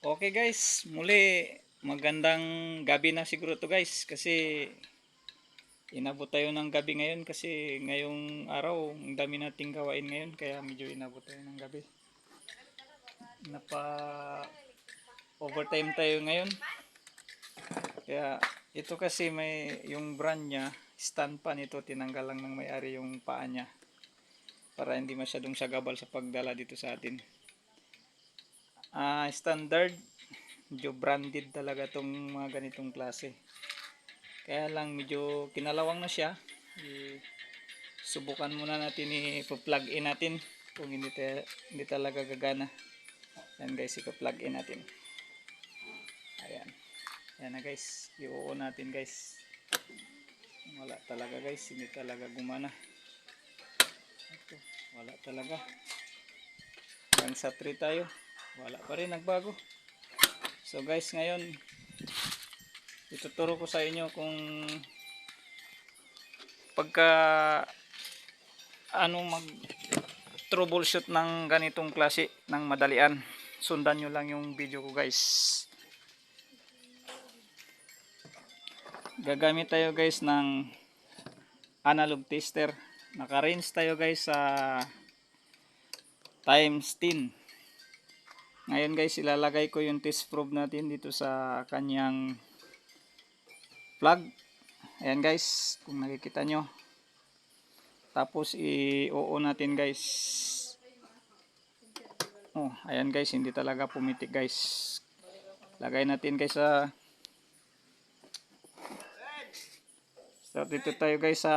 Okay guys, muli magandang gabi na siguro to guys kasi inabot tayo ng gabi ngayon kasi ngayong araw ang dami nating gawain ngayon kaya medyo inabot tayo ng gabi. Napa overtime tayo ngayon. Kaya ito kasi may yung brand niya, stand pa nito tinanggal lang ng may-ari yung paa niya para hindi masyadong sagabal sa pagdala dito sa atin. Ah, standard medyo branded talaga tong mga ganitong klase. Kaya lang medyo kinalawang na siya. I- subukan muna natin i-plug in natin kung hindi, ta- hindi talaga gagana. Yan guys, i-plug in natin. Ayan. Ayan na guys, i-on natin guys. Wala talaga guys, hindi talaga gumana. Ito, wala talaga. Hanggang sa 3 tayo. Wala pa rin nagbago. So guys, ngayon ituturo ko sa inyo kung pagka ano mag troubleshoot ng ganitong klase ng madalian. Sundan nyo lang yung video ko guys. Gagamit tayo guys ng analog tester. Naka-range tayo guys sa times 10. Ngayon guys, ilalagay ko yung test probe natin dito sa kanyang plug. Ayan guys, kung nakikita nyo. Tapos i-oo natin guys. Oh, ayan guys, hindi talaga pumitik guys. Lagay natin guys sa So dito tayo guys sa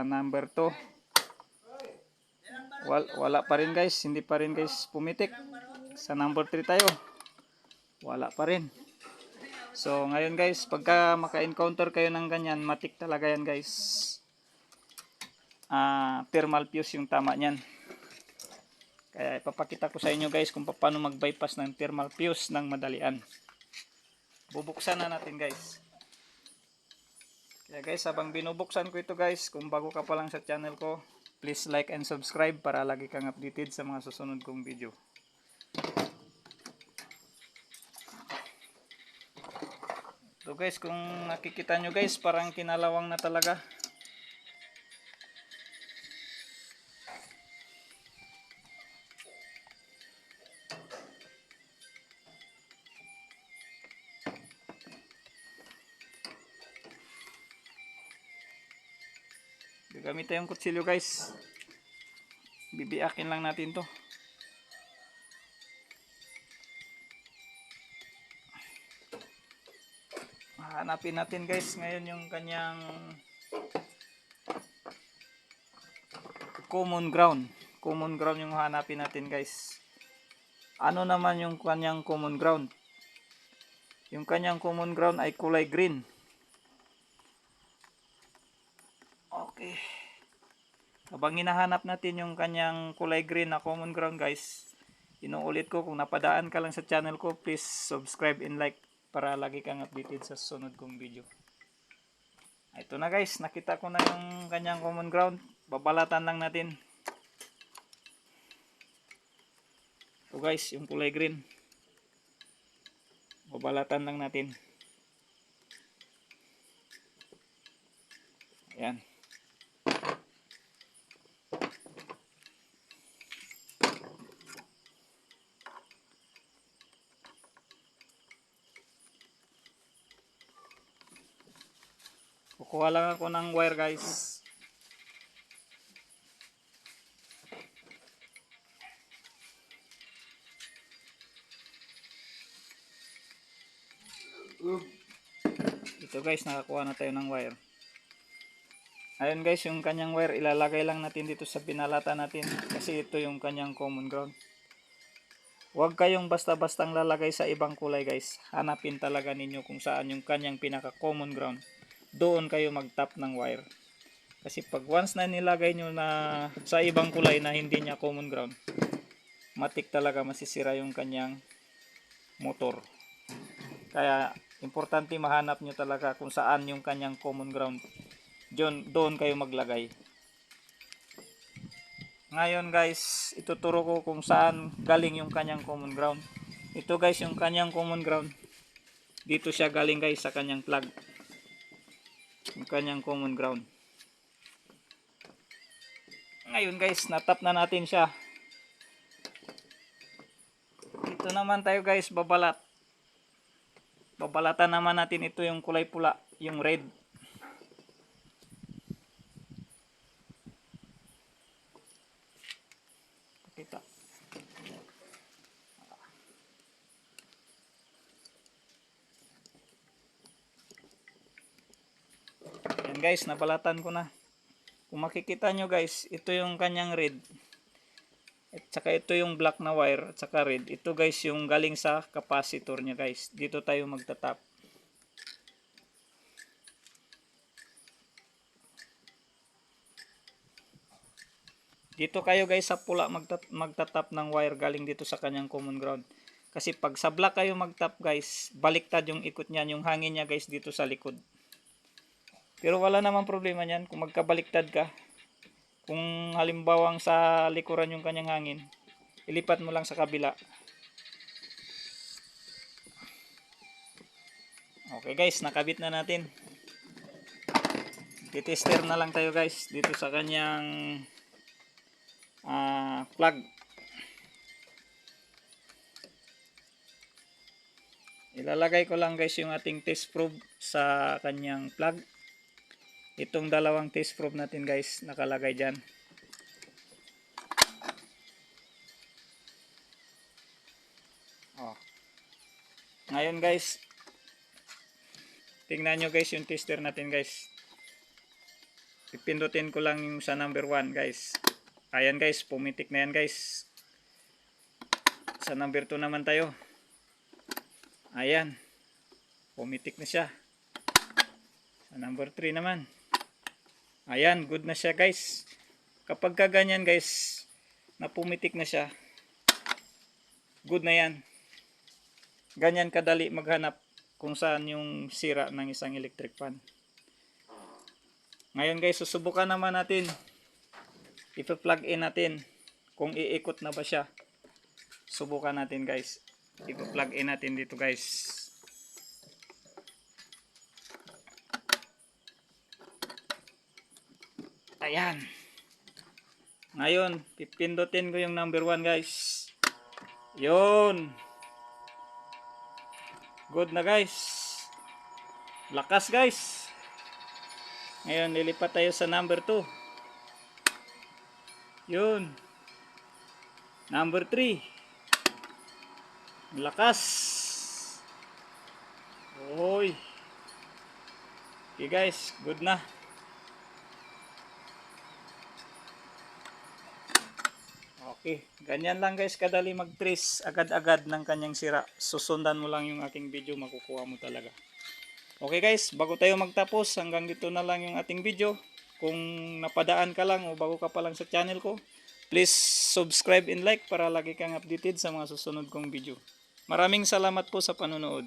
number 2. Wal, wala pa rin guys, hindi pa rin guys pumitik. Sa number 3 tayo. Wala pa rin. So ngayon guys, pagka maka-encounter kayo ng ganyan, matik talaga yan guys. Ah, thermal fuse yung tama niyan. Kaya ipapakita ko sa inyo guys kung paano mag-bypass ng thermal fuse ng madalian. Bubuksan na natin guys. Kaya guys, habang binubuksan ko ito guys, kung bago ka pa lang sa channel ko, please like and subscribe para lagi kang updated sa mga susunod kong video. Guys, kung nakikita nyo guys, parang kinalawang na talaga. Gagamit tayong kutsilyo guys. Bibiakin lang natin to. Hanapin natin guys ngayon yung kanyang common ground. Common ground yung hanapin natin guys. Ano naman yung kanyang common ground? Yung kanyang common ground ay kulay green. Okay. Habang hinahanap natin yung kanyang kulay green na common ground guys, inuulit ko kung napadaan ka lang sa channel ko, please subscribe and like para lagi kang updated sa sunod kong video. Ito na guys, nakita ko na yung kanyang common ground. Babalatan lang natin. Ito guys, yung kulay green. Babalatan lang natin. Ayan. Kukuha lang ako ng wire guys. Ito guys, nakakuha na tayo ng wire. Ayun guys, yung kanyang wire ilalagay lang natin dito sa pinalata natin kasi ito yung kanyang common ground. Huwag kayong basta-bastang lalagay sa ibang kulay guys. Hanapin talaga ninyo kung saan yung kanyang pinaka common ground doon kayo mag-tap ng wire. Kasi pag once na nilagay nyo na sa ibang kulay na hindi niya common ground, matik talaga masisira yung kanyang motor. Kaya importante mahanap nyo talaga kung saan yung kanyang common ground. Doon, doon kayo maglagay. Ngayon guys, ituturo ko kung saan galing yung kanyang common ground. Ito guys yung kanyang common ground. Dito siya galing guys sa kanyang plug. Yung kanyang common ground. Ngayon guys, natap na natin siya. Dito naman tayo guys, babalat. Babalatan naman natin ito yung kulay pula, yung red. Kita. Yan guys, nabalatan ko na. Kung makikita nyo guys, ito yung kanyang red. At saka ito yung black na wire at saka red. Ito guys yung galing sa capacitor niya guys. Dito tayo magtatap. Dito kayo guys sa pula magtat magtatap ng wire galing dito sa kanyang common ground. Kasi pag sa black kayo magtap guys, baliktad yung ikot niyan, yung hangin niya guys dito sa likod. Pero wala namang problema niyan kung magkabaliktad ka. Kung halimbawang sa likuran yung kanyang hangin, ilipat mo lang sa kabila. Okay guys, nakabit na natin. Titester na lang tayo guys dito sa kanyang ah, plug. Ilalagay ko lang guys yung ating test probe sa kanyang plug. Itong dalawang test probe natin guys nakalagay dyan. Oh. Ngayon guys, tingnan nyo guys yung tester natin guys. Pipindutin ko lang yung sa number 1 guys. Ayan guys, pumitik na yan guys. Sa number 2 naman tayo. Ayan. Pumitik na siya. Sa number 3 naman. Ayan, good na siya guys. Kapag ka ganyan guys, na pumitik na siya, good na yan. Ganyan kadali maghanap kung saan yung sira ng isang electric fan. Ngayon guys, susubukan naman natin. Ipa-plug in natin kung iikot na ba siya. Subukan natin guys. Ipa-plug in natin dito guys. Ayan. Ngayon, pipindutin ko yung number 1 guys. Yun. Good na guys. Lakas guys. Ngayon, lilipat tayo sa number 2. Yun. Number 3. Lakas. Oy. Okay guys, good na. Okay, ganyan lang guys kadali mag-trace agad-agad ng kanyang sira. Susundan mo lang yung aking video, makukuha mo talaga. Okay guys, bago tayo magtapos, hanggang dito na lang yung ating video. Kung napadaan ka lang o bago ka pa lang sa channel ko, please subscribe and like para lagi kang updated sa mga susunod kong video. Maraming salamat po sa panonood.